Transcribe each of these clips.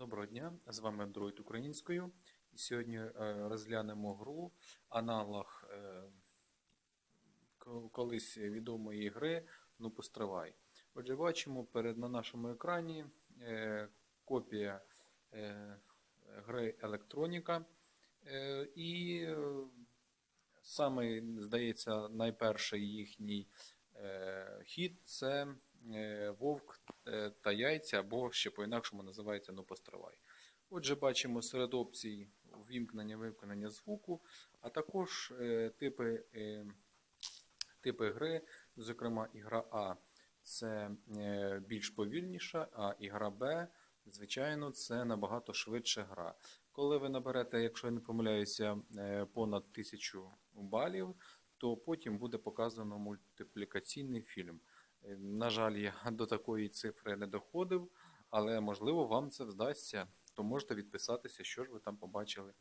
Доброго дня, з вами Android українською. І сьогодні е, розглянемо гру, аналог е, колись відомої гри Ну постривай. Отже, бачимо перед на нашому екрані е, копія гри Електроніка. І саме, здається, найперший їхній хід це Вовк е, та яйця, або ще по-інакшому називається нопостривай. Отже, бачимо серед опцій вімкнення вимкнення звуку, а також е, типи, е, типи гри, зокрема, ігра А це е, більш повільніша, а ігра Б, звичайно, це набагато швидша гра. Коли ви наберете, якщо я не помиляюся, е, понад 1000 балів, то потім буде показано мультиплікаційний фільм. Е, На жаль, я до такої цифри не доходив, але можливо вам це вдасться, то можете відписатися, що ж ви там побачили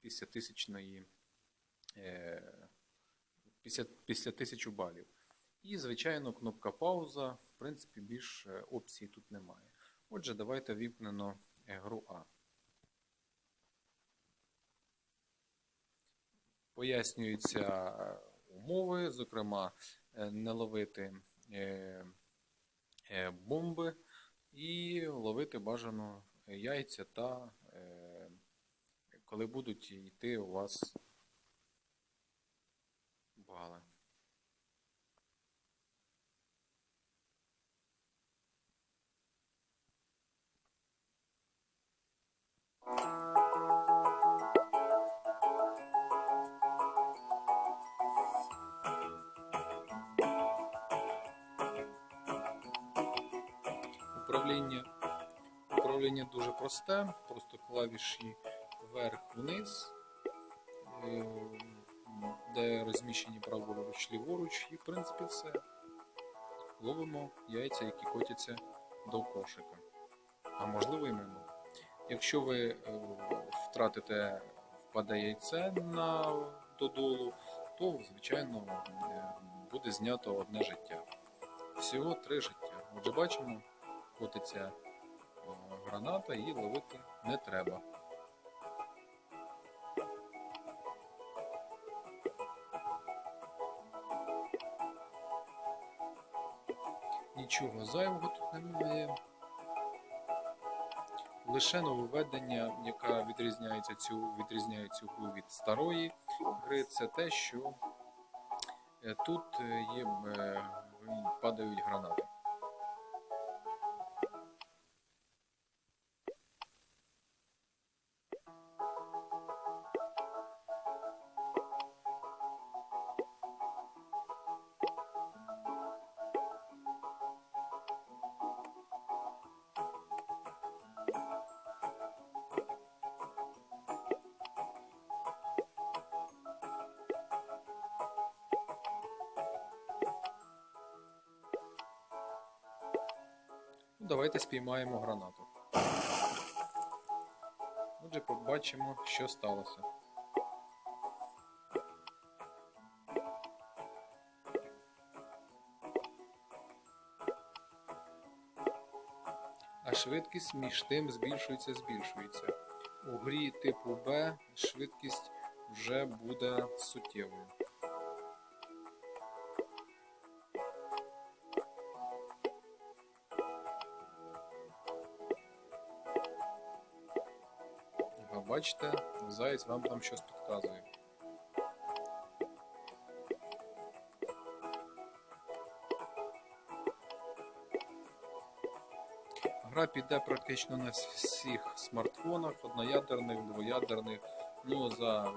після тисячної е, після, після тисячу балів. І, звичайно, кнопка пауза. В принципі, більш е, опцій тут немає. Отже, давайте віпнено гру А. Пояснюються умови, зокрема, не ловити бомби і ловити бажано яйця та е, коли будуть йти у вас бали. Управління, управління дуже просте, просто клавіші вверх-вниз, е, де розміщені праворуч, ліворуч, і в принципі все. Ловимо яйця, які котяться до кошика. А можливо і мимо. Якщо ви е, втратите впаде яйце на додолу, то звичайно е, буде знято одне життя. Всього три життя. Отже, бачимо, котиться е, граната і ловити не треба. Нічого зайвого тут немає. Лише нововведення, яка відрізняється цю, відрізняє цю гру від старої гри, це те, що е, тут е, є, падають гранати. Давайте спіймаємо гранату. Отже, побачимо, що сталося. А швидкість між тим збільшується, збільшується. У грі типу Б швидкість вже буде суттєвою. Бачите, заєць вам там щось підказує. Гра піде практично на всіх смартфонах, одноядерних, двоядерних. Ну, за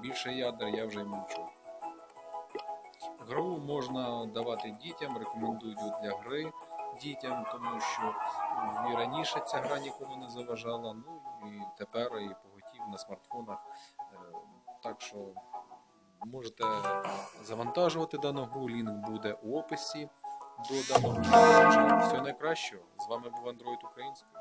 більше ядер я вже й мовчу. Гру можна давати дітям, рекомендую для гри дітям, тому що ну, і раніше ця гра нікому не заважала, ну і тепер і на смартфонах. Е, Так що можете завантажувати дану гру, лінк буде у описі до даного Все найкращого. З вами був Android Українською.